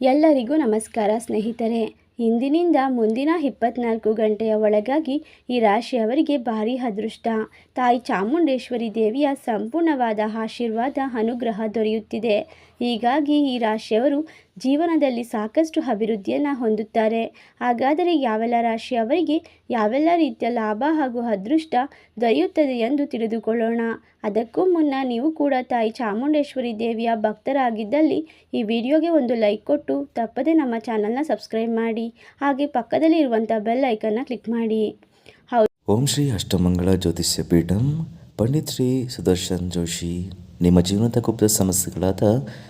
ಎಲ್ಲರಿಗೂ ನಮಸ್ಕಾರ ಸ್ನೇಹಿತರೆ. ಇಂದಿನಿಂದ ಮುಂದಿನ ಇಪ್ಪತ್ನಾಲ್ಕು ಗಂಟೆಯ ಒಳಗಾಗಿ ಈ ರಾಶಿಯವರಿಗೆ ಭಾರಿ ಅದೃಷ್ಟ. ತಾಯಿ ಚಾಮುಂಡೇಶ್ವರಿ ದೇವಿಯ ಸಂಪೂರ್ಣವಾದ ಆಶೀರ್ವಾದ, ಅನುಗ್ರಹ ದೊರೆಯುತ್ತಿದೆ. ಹೀಗಾಗಿ ಈ ರಾಶಿಯವರು ಜೀವನದಲ್ಲಿ ಸಾಕಷ್ಟು ಅಭಿವೃದ್ಧಿಯನ್ನು ಹೊಂದುತ್ತಾರೆ. ಹಾಗಾದರೆ ಯಾವೆಲ್ಲ ರಾಶಿಯವರಿಗೆ ಯಾವೆಲ್ಲ ರೀತಿಯ ಲಾಭ ಹಾಗೂ ಅದೃಷ್ಟ ದೊರೆಯುತ್ತದೆ ಎಂದು ತಿಳಿದುಕೊಳ್ಳೋಣ. ಅದಕ್ಕೂ ಮುನ್ನ ನೀವು ಕೂಡ ತಾಯಿ ಚಾಮುಂಡೇಶ್ವರಿ ದೇವಿಯ ಭಕ್ತರಾಗಿದ್ದಲ್ಲಿ ಈ ವಿಡಿಯೋಗೆ ಒಂದು ಲೈಕ್ ಕೊಟ್ಟು ತಪ್ಪದೇ ನಮ್ಮ ಚಾನಲ್ನ ಸಬ್ಸ್ಕ್ರೈಬ್ ಮಾಡಿ. ಹಾಗೆ ಪಕ್ಕದಲ್ಲಿ ಇರುವಂಥ ಬೆಲ್ ಐಕನ್ನ ಕ್ಲಿಕ್ ಮಾಡಿ. ಓಂ ಶ್ರೀ ಅಷ್ಟಮಂಗಳ ಜ್ಯೋತಿಷ್ಯ ಪೀಠಂ, ಪಂಡಿತ್ ಶ್ರೀ ಸುದರ್ಶನ್ ಜೋಶಿ. ನಿಮ್ಮ ಜೀವನದ ಗುಪ್ತ ಸಮಸ್ಯೆಗಳಾದ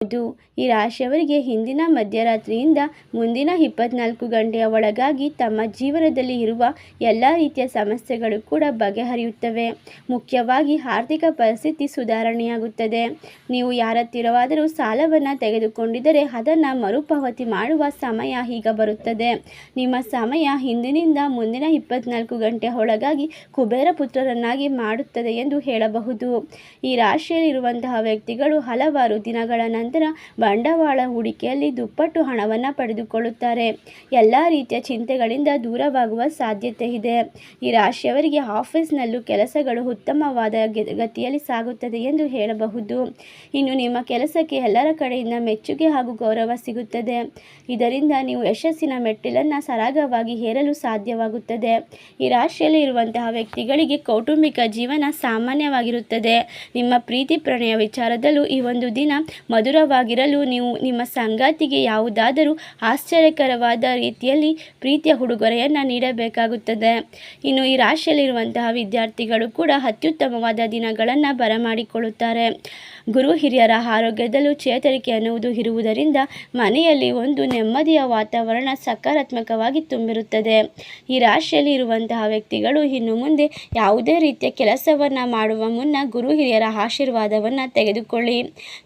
ಹೌದು ಈ ರಾಶಿಯವರಿಗೆ ಹಿಂದಿನ ಮಧ್ಯರಾತ್ರಿಯಿಂದ ಮುಂದಿನ ಇಪ್ಪತ್ನಾಲ್ಕು ಗಂಟೆಯ ಒಳಗಾಗಿ ತಮ್ಮ ಜೀವನದಲ್ಲಿ ಇರುವ ಎಲ್ಲ ರೀತಿಯ ಸಮಸ್ಯೆಗಳು ಕೂಡ ಬಗೆಹರಿಯುತ್ತವೆ. ಮುಖ್ಯವಾಗಿ ಆರ್ಥಿಕ ಪರಿಸ್ಥಿತಿ ಸುಧಾರಣೆಯಾಗುತ್ತದೆ. ನೀವು ಯಾರತ್ತಿರವಾದರೂ ಸಾಲವನ್ನು ತೆಗೆದುಕೊಂಡಿದ್ದರೆ ಅದನ್ನು ಮರುಪಾವತಿ ಮಾಡುವ ಸಮಯ ಈಗ ಬರುತ್ತದೆ. ನಿಮ್ಮ ಸಮಯ ಹಿಂದಿನಿಂದ ಮುಂದಿನ ಇಪ್ಪತ್ನಾಲ್ಕು ಗಂಟೆಯ ಒಳಗಾಗಿ ಕುಬೇರ ಪುತ್ರರನ್ನಾಗಿ ಮಾಡುತ್ತದೆ ಎಂದು ಹೇಳಬಹುದು. ಈ ರಾಶಿಯಲ್ಲಿರುವಂತಹ ವ್ಯಕ್ತಿಗಳು ಹಲವಾರು ದಿನಗಳ ಬಂಡವಾಳ ಹೂಡಿಕೆಯಲ್ಲಿ ದುಪ್ಪಟ್ಟು ಹಣವನ್ನು ಪಡೆದುಕೊಳ್ಳುತ್ತಾರೆ. ಎಲ್ಲ ರೀತಿಯ ಚಿಂತೆಗಳಿಂದ ದೂರವಾಗುವ ಸಾಧ್ಯತೆ ಇದೆ. ಈ ರಾಶಿಯವರಿಗೆ ಆಫೀಸ್ನಲ್ಲೂ ಕೆಲಸಗಳು ಉತ್ತಮವಾದ ಗತಿಯಲ್ಲಿ ಸಾಗುತ್ತದೆ ಎಂದು ಹೇಳಬಹುದು. ಇನ್ನು ನಿಮ್ಮ ಕೆಲಸಕ್ಕೆ ಎಲ್ಲರ ಕಡೆಯಿಂದ ಮೆಚ್ಚುಗೆ ಹಾಗೂ ಗೌರವ ಸಿಗುತ್ತದೆ. ಇದರಿಂದ ನೀವು ಯಶಸ್ಸಿನ ಮೆಟ್ಟಿಲನ್ನು ಸರಾಗವಾಗಿ ಹೇರಲು ಸಾಧ್ಯವಾಗುತ್ತದೆ. ಈ ರಾಶಿಯಲ್ಲಿ ಇರುವಂತಹ ವ್ಯಕ್ತಿಗಳಿಗೆ ಕೌಟುಂಬಿಕ ಜೀವನ ಸಾಮಾನ್ಯವಾಗಿರುತ್ತದೆ. ನಿಮ್ಮ ಪ್ರೀತಿ ಪ್ರಣಯ ವಿಚಾರದಲ್ಲೂ ಈ ಒಂದು ದಿನ ಮಧುರವಾಗಿರಲು ನೀವು ನಿಮ್ಮ ಸಂಗಾತಿಗೆ ಯಾವುದಾದರೂ ಆಶ್ಚರ್ಯಕರವಾದ ರೀತಿಯಲ್ಲಿ ಪ್ರೀತಿಯ ಉಡುಗೊರೆಯನ್ನು ನೀಡಬೇಕಾಗುತ್ತದೆ. ಇನ್ನು ಈ ರಾಶಿಯಲ್ಲಿರುವಂತಹ ವಿದ್ಯಾರ್ಥಿಗಳು ಕೂಡ ಅತ್ಯುತ್ತಮವಾದ ದಿನಗಳನ್ನು ಬರಮಾಡಿಕೊಳ್ಳುತ್ತಾರೆ. ಗುರು ಹಿರಿಯರ ಆರೋಗ್ಯದಲ್ಲೂ ಚೇತರಿಕೆ ಅನ್ನುವುದು ಇರುವುದರಿಂದ ಮನೆಯಲ್ಲಿ ಒಂದು ನೆಮ್ಮದಿಯ ವಾತಾವರಣ ಸಕಾರಾತ್ಮಕವಾಗಿ ತುಂಬಿರುತ್ತದೆ. ಈ ರಾಶಿಯಲ್ಲಿ ಇರುವಂತಹ ವ್ಯಕ್ತಿಗಳು ಇನ್ನು ಮುಂದೆ ಯಾವುದೇ ರೀತಿಯ ಕೆಲಸವನ್ನು ಮಾಡುವ ಮುನ್ನ ಗುರು ಹಿರಿಯರ ಆಶೀರ್ವಾದವನ್ನು ತೆಗೆದುಕೊಳ್ಳಿ.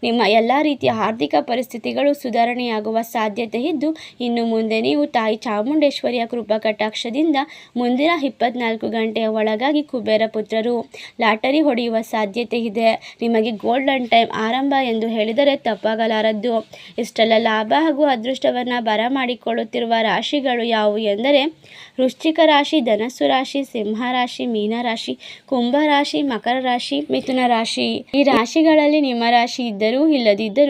ನಿಮ್ಮ ಎಲ್ಲ ರೀತಿಯ ಆರ್ಥಿಕ ಪರಿಸ್ಥಿತಿಗಳು ಸುಧಾರಣೆಯಾಗುವ ಸಾಧ್ಯತೆ ಇದ್ದು, ಇನ್ನು ಮುಂದೆ ನೀವು ತಾಯಿ ಚಾಮುಂಡೇಶ್ವರಿಯ ಕೃಪಾ ಕಟಾಕ್ಷದಿಂದ ಮುಂದಿನ ಇಪ್ಪತ್ನಾಲ್ಕು ಗಂಟೆಯ ಒಳಗಾಗಿ ಕುಬೇರ ಪುತ್ರರು, ಲಾಟರಿ ಹೊಡೆಯುವ ಸಾಧ್ಯತೆ ಇದೆ. ನಿಮಗೆ ಗೋಲ್ಡನ್ ಟೈಮ್ ಆರಂಭ ಎಂದು ಹೇಳಿದರೆ ತಪ್ಪಾಗಲಾರದ್ದು. ಇಷ್ಟೆಲ್ಲ ಲಾಭ ಹಾಗೂ ಅದೃಷ್ಟವನ್ನು ಬರಮಾಡಿಕೊಳ್ಳುತ್ತಿರುವ ರಾಶಿಗಳು ಯಾವುವು ಎಂದರೆ, ವೃಶ್ಚಿಕ ರಾಶಿ, ಧನಸ್ಸು ರಾಶಿ ಸಿಂಹರಾಶಿ ಕುಂಭರಾಶಿ ರಾಶಿ, ಕುಂಭ ರಾಶಿ, ಮಕರ ರಾಶಿ, ಮಿಥುನ ರಾಶಿ. ಈ ರಾಶಿಗಳಲ್ಲಿ ನಿಮ್ಮ ರಾಶಿ ಇದ್ದರೂ ಇಲ್ಲದಿದ್ದರೂ